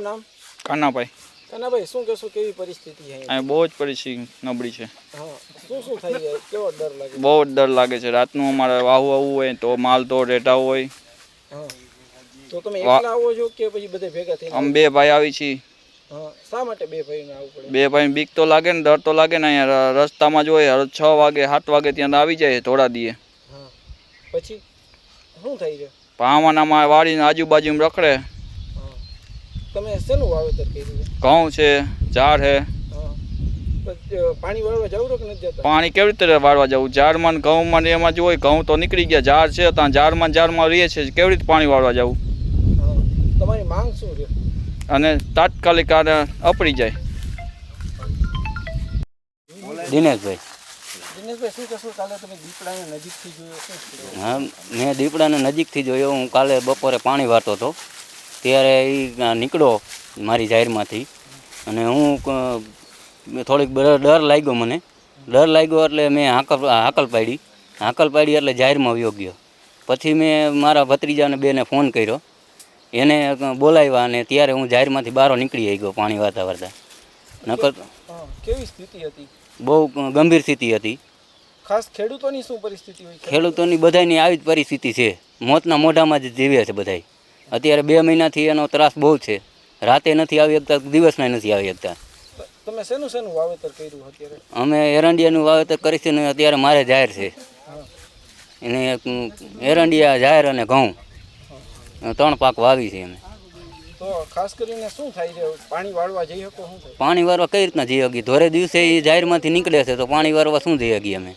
આપણું નામ? કાનાભાઈ. કાનાભાઈ શું કહેશો કેવી પરિસ્થિતિ છે અહીં બહુ જ પરિસ્થિતિ નબળી છે. શું શું થઈ જાય? કેવો ડર લાગે? બહુ જ ડર લાગે છે. રાતનું અમારે વાહુ આવવું હોય તો માલ તો રેટા હોય. તો તમે એકલા આવો છો કે પછી બધે ભેગા થઈને? અમે બે ભાઈ આવી છીએ. શા માટે બે ભાઈને આવવું પડે? બે ભાઈ બીક તો લાગે ને ડર તો લાગે ને અહીંયા રસ્તામાં જ હોય છ વાગે સાત વાગે ત્યાં આવી જાય થોડા દીએ. પછી શું થઈ જાય પાવાનામાં વાડીને આજુબાજુમાં રખડે. તમે શેનું વાવેતર કર્યું છે? ઘઉં છે ઝાડ છે. પછી, પાણી વાળવા જવું કે નથી જતા? પાણી કેવી રીતે વાળવા જવું? ઝાડમાં ઘઉંમાં એમાં જો હોય ઘઉં તો નીકળી ગયા ઝાડ છે ત્યાં ઝાડમાં ઝાડમાં રહીએ છે કેવી રીતે પાણી વાળવા જવું? તમારી માંગ શું છે? અને તાત્કાલિક આને અપડી જાય. દિનેશભાઈ. દિનેશભાઈ શું કહેશો? કાલે તમે દીપડાને નજીકથી જોયો શું થયું? હા મેં દીપડાને નજીકથી જોયો. હું કાલે બપોરે પાણી વાળતો હતો. ત્યારે એ નીકળ્યો મારી જાહેરમાંથી. અને હું થોડીક ડર લાગ્યો મને. ડર લાગ્યો એટલે મેં હાકલ હાકલ પાડી. હાકલ પાડી એટલે જાહેરમાં વયો ગયો. પછી મેં મારા ભત્રીજાને બેને ફોન કર્યો. એને બોલાવ્યા અને ત્યારે હું જાહેરમાંથી બહાર નીકળી આવી ગયો પાણી વાતા વારતા નકર કેવી સ્થિતિ હતી? બહુ ગંભીર સ્થિતિ હતી. ખાસ ખેડૂતોની શું પરિસ્થિતિ હોય? ખેડૂતોની બધાની આવી જ પરિસ્થિતિ છે. મોતના મોઢામાં જ જીવે છે બધાય. અત્યારે બે મહિનાથી એનો ત્રાસ બહુ છે. રાતે નથી આવી શકતા દિવસના નથી આવી શકતા. તમે શેનું શેનું વાવેતર કર્યું અત્યારે? અમે એરંડિયાનું વાવેતર કરીશું ને અત્યારે મારે જાહેર છે. એને એરંડિયા જાહેર અને ઘઉં. ત્રણ પાક વાવી છે અમે. તો ખાસ કરીને શું થાય છે? પાણી વાળવા જઈ શકો પાણી વારવા કઈ રીતના જઈ શકીએ? ધોરે દિવસે એ જાહેરમાંથી નીકળે છે તો પાણી વારવા શું જઈ શકીએ અમે?